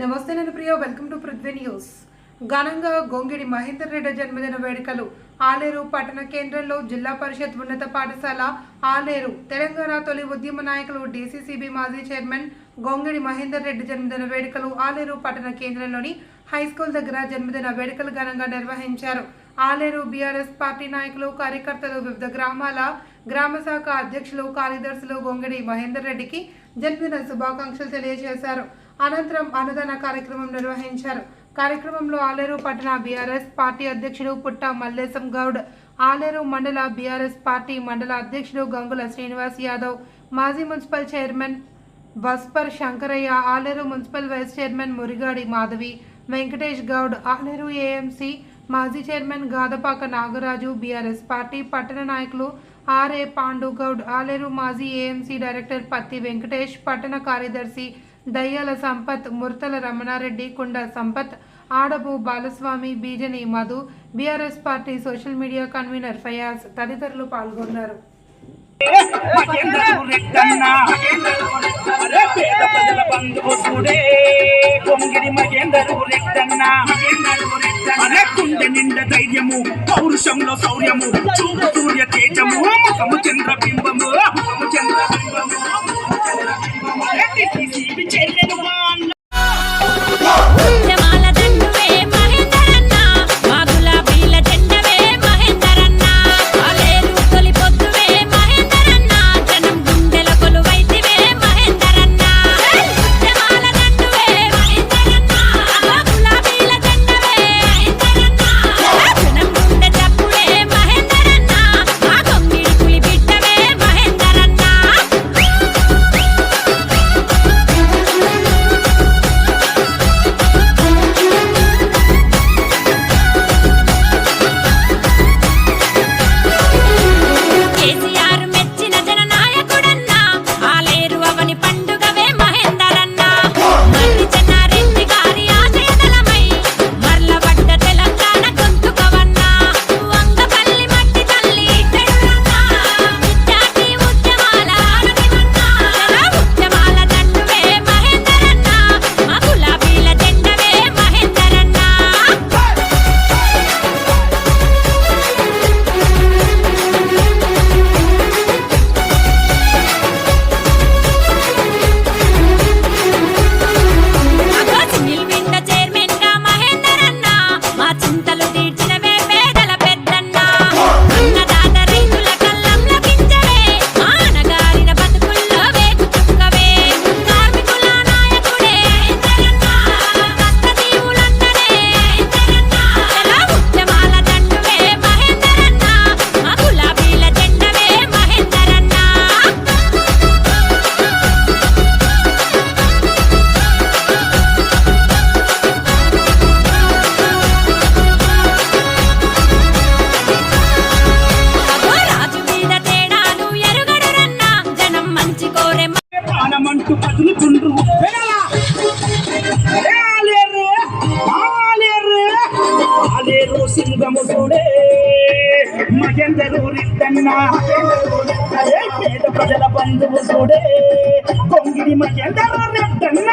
నమస్తే నేను Priya welcome to Prithvi news ఘనంగా గొంగిడి మహేందర్ రెడ్డి జన్మదిన వేడుకలు. ఆలేరు పట్టణ కేంద్రంలో జిల్లా పరిషత్ ఉన్నత పాఠశాల ఆలేరు తెలంగాణ తొలి ఉద్యమ నాయకులు డీసీసీబీ మాజీ చైర్మన్ గొంగిడి మహేందర్ రెడ్డి జన్మదిన వేడుకలు ఆలేరు పట్టణ కేంద్రంలోని హై స్కూల్ దగ్గర జన్మదిన వేడుకలు ఘనంగా నిర్వహించారు. ఆలేరు బీఆర్ఎస్ పార్టీ నాయకులు కార్యకర్తలు వివిధ గ్రామాల గ్రామ శాఖ అధ్యక్షులు కార్యదర్శులు గొంగిడి మహేందర్ రెడ్డికి జన్మదిన శుభాకాంక్షలు తెలియజేశారు. అనంతరం అన్నదాన కార్యక్రమం నిర్వహించారు. కార్యక్రమంలో ఆలేరు పట్టణ బీఆర్ఎస్ పార్టీ అధ్యక్షుడు పుట్ట మల్లేశం గౌడ్ ఆలేరు మండల బీఆర్ఎస్ పార్టీ మండల అధ్యక్షుడు గంగుల శ్రీనివాస్ యాదవ్ మాజీ municipal chairman Baspar Shankaraiah Aleru municipal vice chairman Murigadi Madhavi Venkatesh Goud Aleru AMC మాజీ chairman Gadapaka Nagaraju BRS party పట్టణ నాయకులు ఆర్ఏ పాండు గౌడ్ ఆలేరు మాజీ ఏఎంసీ డైరెక్టర్ పత్తి వెంకటేష్ పట్టణ కార్యదర్శి దయ్యాల Sampath Murthala Ramanareddy Kunda Sampath Adabu Balaswamy Bijani Madhu BRS party social media convener Fayaz తదితరులు పాల్గొన్నారు. నిండ ధైర్యము పౌరుషంలో శౌర్యము చూపు సూర్య తేజము ముఖము చంద్రబింబము Even 10 minutes. ప్రాణమంటూ కదులుతుండ్రు. ఆలేరు సింగము చూడే. మహేందరు రిద్దన్న పేద ప్రజల బంధువు చూడే. కొంగిడి మహేందరు రెడ్డన్న